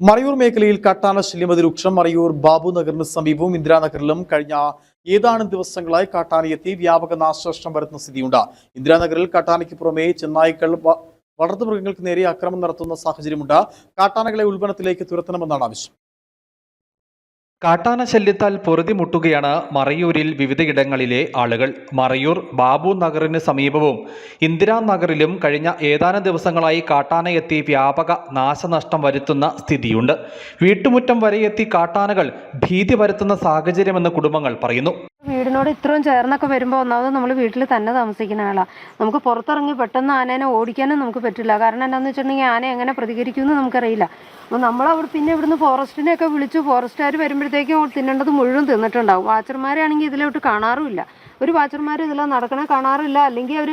മറയൂർ മേഖലയിൽ കാട്ടാന ശല്യം അതിരൂക്ഷം. മറയൂർ ബാബു നഗറിന് സമീപവും ഇന്ദിരാനഗറിലും കഴിഞ്ഞ ഏതാനും ദിവസങ്ങളായി കാട്ടാനയെത്തി വ്യാപക നാശനഷ്ടം വരുത്തുന്ന സ്ഥിതിയുണ്ട്. ഇന്ദിരാനഗറിൽ കാട്ടാനയ്ക്ക് പുറമെ ചെന്നായ്ക്കൾ വളർത്തുമൃഗങ്ങൾക്ക് നേരെ അക്രമം നടത്തുന്ന സാഹചര്യമുണ്ട്. കാട്ടാനകളെ ഉൽപ്പന്നത്തിലേക്ക് തുരത്തണമെന്നാണ് ആവശ്യം. കാട്ടാന ശല്യത്താൽ പൊറുതിമുട്ടുകയാണ് മറയൂരിൽ വിവിധയിടങ്ങളിലെ ആളുകൾ. മറയൂർ ബാബു നഗറിന് സമീപവും ഇന്ദിരാനഗറിലും കഴിഞ്ഞ ഏതാനും ദിവസങ്ങളായി കാട്ടാനയെത്തി വ്യാപക നാശനഷ്ടം വരുത്തുന്ന സ്ഥിതിയുണ്ട്. വീട്ടുമുറ്റം വരെയെത്തി കാട്ടാനകൾ ഭീതി വരുത്തുന്ന സാഹചര്യമെന്ന് കുടുംബങ്ങൾ പറയുന്നു. വീടിനോട് ഇത്രയും ചേർന്നൊക്കെ വരുമ്പോൾ ഒന്നാമത് നമ്മൾ വീട്ടിൽ തന്നെ താമസിക്കുന്ന ആളാണ് നമുക്ക് പുറത്തിറങ്ങി പെട്ടെന്ന് ആനേനെ ഓടിക്കാനും നമുക്ക് പറ്റില്ല. കാരണം എന്താണെന്ന് വെച്ചിട്ടുണ്ടെങ്കിൽ ആന എങ്ങനെ പ്രതികരിക്കുമെന്ന് നമുക്കറിയില്ല. അപ്പോൾ നമ്മൾ അവിടെ പിന്നെ ഇവിടുന്ന് ഫോറസ്റ്റിനെയൊക്കെ വിളിച്ചു ഫോറസ്റ്റുകാർ വരുമ്പോഴത്തേക്കും തിന്നേണ്ടത് മുഴുവൻ തിന്നിട്ടുണ്ടാവും. വാച്ചർമാരാണെങ്കിൽ ഇതിലോട്ട് കാണാറുമില്ല. ഒരു വാച്ചർമാർ ഇതിൽ നടക്കണേ കാണാറില്ല. അല്ലെങ്കിൽ അവർ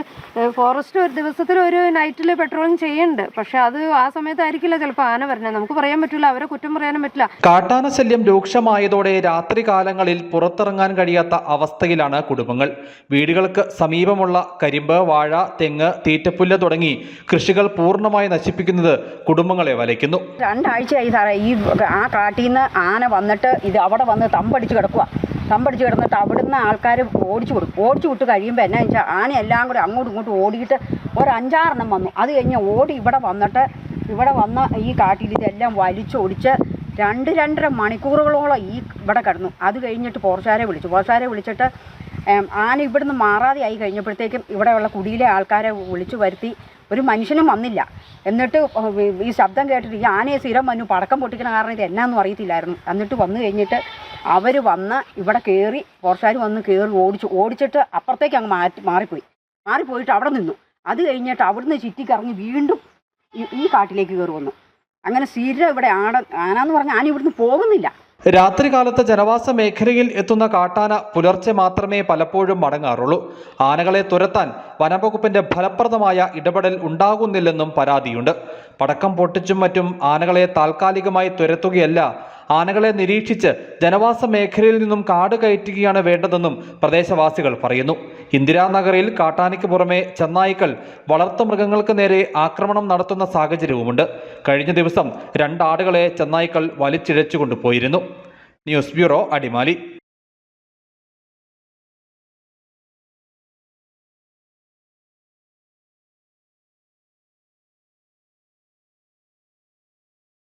ഫോറസ്റ്റ് ഒരു ദിവസത്തിൽ ഒരു നൈറ്റിൽ പെട്രോളിങ് ചെയ്യുന്നുണ്ട്. പക്ഷെ അത് ആ സമയത്തായിരിക്കില്ല ചിലപ്പോൾ ആന വരണേ. നമുക്ക് പറയാൻ പറ്റില്ല അവരെ കുറ്റം പറയാനും പറ്റില്ല. കാട്ടാന ശല്യം രൂക്ഷമായതോടെ രാത്രി കാലങ്ങളിൽ പുറത്തിറങ്ങാൻ കഴിയാത്ത അവസ്ഥയിലാണ് കുടുംബങ്ങൾ. വീടുകൾക്ക് സമീപമുള്ള കരിമ്പ് വാഴ തെങ്ങ് തീറ്റപ്പുല്ല് തുടങ്ങി കൃഷികൾ പൂർണമായി നശിപ്പിക്കുന്നത് കുടുംബങ്ങളെ വലയ്ക്കുന്നു. രണ്ടാഴ്ചയായി സാറേ ഈ ആ കാട്ടിൽ നിന്ന് ആന വന്നിട്ട് ഇത് അവിടെ വന്ന് തമ്പടിച്ച് കിടക്കുക തമ്പടിച്ച് കിടന്നിട്ട് അവിടുന്ന് ആൾക്കാർ ഓടിച്ചു വിടും ഓടിച്ചു വിട്ട് കഴിയുമ്പോൾ എന്നാ വെച്ചാൽ ആന എല്ലാം കൂടി അങ്ങോട്ടും ഇങ്ങോട്ടും ഓടിയിട്ട് ഒരു അഞ്ചാറെണ്ണം വന്നു. അത് കഴിഞ്ഞ് ഓടി ഇവിടെ വന്നിട്ട് ഇവിടെ വന്ന ഈ കാട്ടിൽ ഇതെല്ലാം വലിച്ചൊടിച്ച് രണ്ട് രണ്ടര മണിക്കൂറുകളോളം ഈ ഇവിടെ കിടന്നു. അത് കഴിഞ്ഞിട്ട് പോർച്ചാരെ വിളിച്ചു. പോർച്ചാരെ വിളിച്ചിട്ട് ആന ഇവിടുന്ന് മാറാതെ ആയി കഴിഞ്ഞപ്പോഴത്തേക്കും ഇവിടെയുള്ള കുടിയിലെ ആൾക്കാരെ വിളിച്ചു വരുത്തി ഒരു മനുഷ്യനും വന്നില്ല. എന്നിട്ട് ഈ ശബ്ദം കേട്ടിട്ട് ഈ ആനയെ സ്ഥിരം വന്നു പടക്കം പൊട്ടിക്കണ കാരണം ഇത് എന്നാന്നും അറിയത്തില്ലായിരുന്നു. എന്നിട്ട് വന്നു കഴിഞ്ഞിട്ട് അവർ വന്ന് ഇവിടെ കയറി കുറച്ചാർ വന്ന് കയറി ഓടിച്ചു. ഓടിച്ചിട്ട് അപ്പുറത്തേക്ക് അങ്ങ് മാറ്റി മാറിപ്പോയി. മാറിപ്പോയിട്ട് അവിടെ നിന്നു. അത് കഴിഞ്ഞിട്ട് അവിടുന്ന് ചുറ്റിക്കറങ്ങി വീണ്ടും ഈ കാട്ടിലേക്ക് കയറി വന്നു. അങ്ങനെ സ്ഥിരം ഇവിടെ ആട ആന എന്ന് പറഞ്ഞാൽ ആന ഇവിടുന്ന് പോകുന്നില്ല. രാത്രികാലത്ത് ജനവാസ മേഖലയിൽ എത്തുന്ന കാട്ടാന പുലർച്ചെ മാത്രമേ പലപ്പോഴും മടങ്ങാറുള്ളൂ. ആനകളെ തുരത്താൻ വനംവകുപ്പിന്റെ ഫലപ്രദമായ ഇടപെടൽ ഉണ്ടാകുന്നില്ലെന്നും പരാതിയുണ്ട്. പടക്കം പൊട്ടിച്ചും മറ്റും ആനകളെ താൽക്കാലികമായി തുരത്തുകയല്ല ആനകളെ നിരീക്ഷിച്ച് ജനവാസ മേഖലയിൽ നിന്നും കാട് കയറ്റുകയാണ് വേണ്ടതെന്നും പ്രദേശവാസികൾ പറയുന്നു. ഇന്ദിരാനഗറിൽ കാട്ടാനയ്ക്ക് പുറമെ ചെന്നായ്ക്കൾ വളർത്തുമൃഗങ്ങൾക്ക് നേരെ ആക്രമണം നടത്തുന്ന സാഹചര്യവുമുണ്ട്. കഴിഞ്ഞ ദിവസം രണ്ടാടുകളെ ചെന്നായ്ക്കൾ വലിച്ചിഴച്ചു കൊണ്ടുപോയിരുന്നു ന്യൂസ് ബ്യൂറോ അടിമാലി.